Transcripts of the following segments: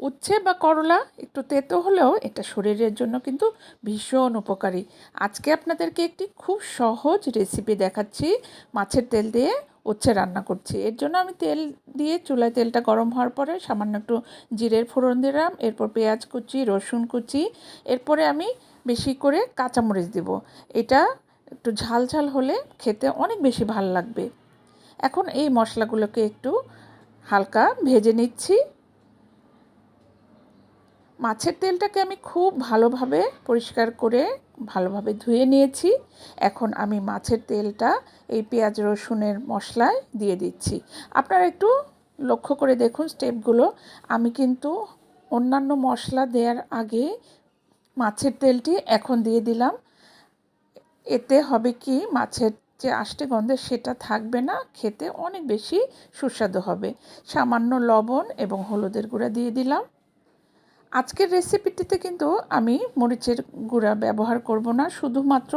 উচ্ছে বা করলা, একটু তেতো হলেও এটা শরীরের জন্য কিন্তু ভীষণ উপকারী। আজকে আপনাদেরকে একটি খুব সহজ রেসিপি দেখাচ্ছি, মাছের তেল দিয়ে উচ্ছে রান্না করছি। এর জন্য আমি তেল দিয়ে চুলায় তেলটা গরম হওয়ার পরে সামান্য একটু জিরের ফোড়ন দিলাম, এরপর পেঁয়াজ কুচি, রসুন কুচি, এরপরে আমি বেশি করে কাঁচামরিচ দিব। এটা একটু ঝাল ঝাল হলে খেতে অনেক বেশি ভালো লাগবে। এখন এই মশলাগুলোকে একটু হালকা ভেজে নিচ্ছি। মাছের তেলটাকে আমি খুব ভালোভাবে পরিষ্কার করে ভালোভাবে ধুয়ে নিয়েছি। এখন আমি মাছের তেলটা এই পেঁয়াজ, রসুনের মশলায় দিয়ে দিচ্ছি। আপনারা একটু লক্ষ্য করে দেখুন স্টেপগুলো। আমি কিন্তু অন্যান্য মশলা দেওয়ার আগে মাছের তেলটি এখন দিয়ে দিলাম। এতে হবে কি, মাছের যে আষ্টে গন্ধে সেটা থাকবে না, খেতে অনেক বেশি সুস্বাদু হবে। সামান্য লবণ এবং হলুদের গুঁড়া দিয়ে দিলাম। আজকের রেসিপিটিতে কিন্তু আমি মরিচের গুঁড়া ব্যবহার করব না, শুধুমাত্র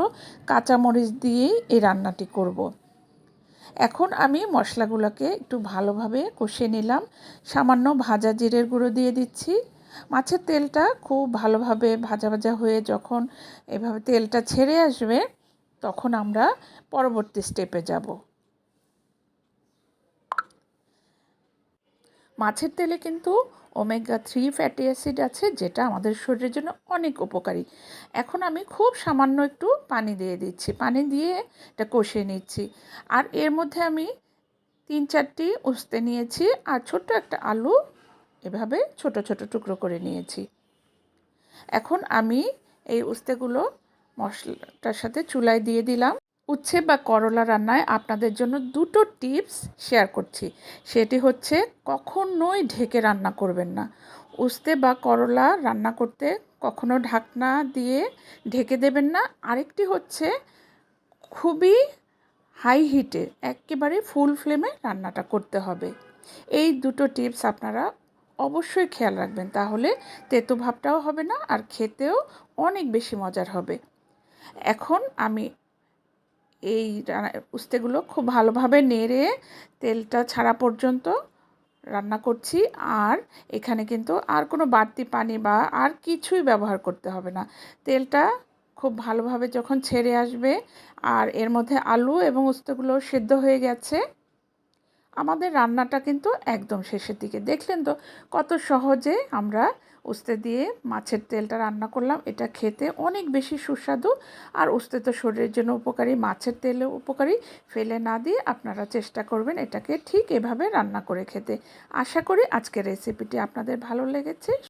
কাঁচা মরিচ দিয়েই এই রান্নাটি করব। এখন আমি মশলাগুলোকে একটু ভালোভাবে কষিয়ে নিলাম। সামান্য ভাজা জিরের গুঁড়ো দিয়ে দিচ্ছি। মাছের তেলটা খুব ভালোভাবে ভাজা ভাজা হয়ে যখন এভাবে তেলটা ছেড়ে আসবে, তখন আমরা পরবর্তী স্টেপে যাব। মাছের তেলে কিন্তু ওমেগা থ্রি ফ্যাটি অ্যাসিড আছে, যেটা আমাদের শরীরের জন্য অনেক উপকারী। এখন আমি খুব সামান্য একটু পানি দিয়ে দিচ্ছি। পানি দিয়ে এটা কষিয়ে নিচ্ছি। আর এর মধ্যে আমি তিন চারটি উস্তে নিয়েছি আর ছোট্ট একটা আলু এভাবে ছোট ছোট টুকরো করে নিয়েছি। এখন আমি এই উস্তেগুলো মশলাটার সাথে চুলায় দিয়ে দিলাম। উচ্ছে বা করলা রান্নায় আপনাদের জন্য দুটো টিপস শেয়ার করছি। সেটি হচ্ছে, কখনোই ঢেকে রান্না করবেন না। উস্তে বা করলা রান্না করতে কখনো ঢাকনা দিয়ে ঢেকে দেবেন না। আরেকটি হচ্ছে, খুবই হাই হিটে একেবারে ফুল ফ্লেমে রান্নাটা করতে হবে। এই দুটো টিপস আপনারা অবশ্যই খেয়াল রাখবেন, তাহলে তেতো ভাবটাও হবে না আর খেতেও অনেক বেশি মজার হবে। এখন আমি এই উস্তেগুলো খুব ভালোভাবে নেড়ে তেলটা ছাড়া পর্যন্ত রান্না করছি। আর এখানে কিন্তু আর কোনো বাড়তি পানি বা আর কিছুই ব্যবহার করতে হবে না। তেলটা খুব ভালোভাবে যখন ছেড়ে আসবে, আর এর মধ্যে আলু এবং উস্তেগুলো সেদ্ধ হয়ে গেছে আমাদের রান্নাটা কিন্তু একদম শেষের দিকে। দেখলেন তো কত সহজে আমরা উস্তে দিয়ে মাছের তেলটা রান্না করলাম। এটা খেতে অনেক বেশি সুস্বাদু আর উস্তে তো শরীরের জন্য উপকারী। মাছের তেলেও উপকারী। ফেলে না দিয়ে আপনারা চেষ্টা করবেন এটাকে ঠিক এভাবে রান্না করে খেতে। আশা করি আজকের রেসিপিটি আপনাদের ভালো লেগেছে।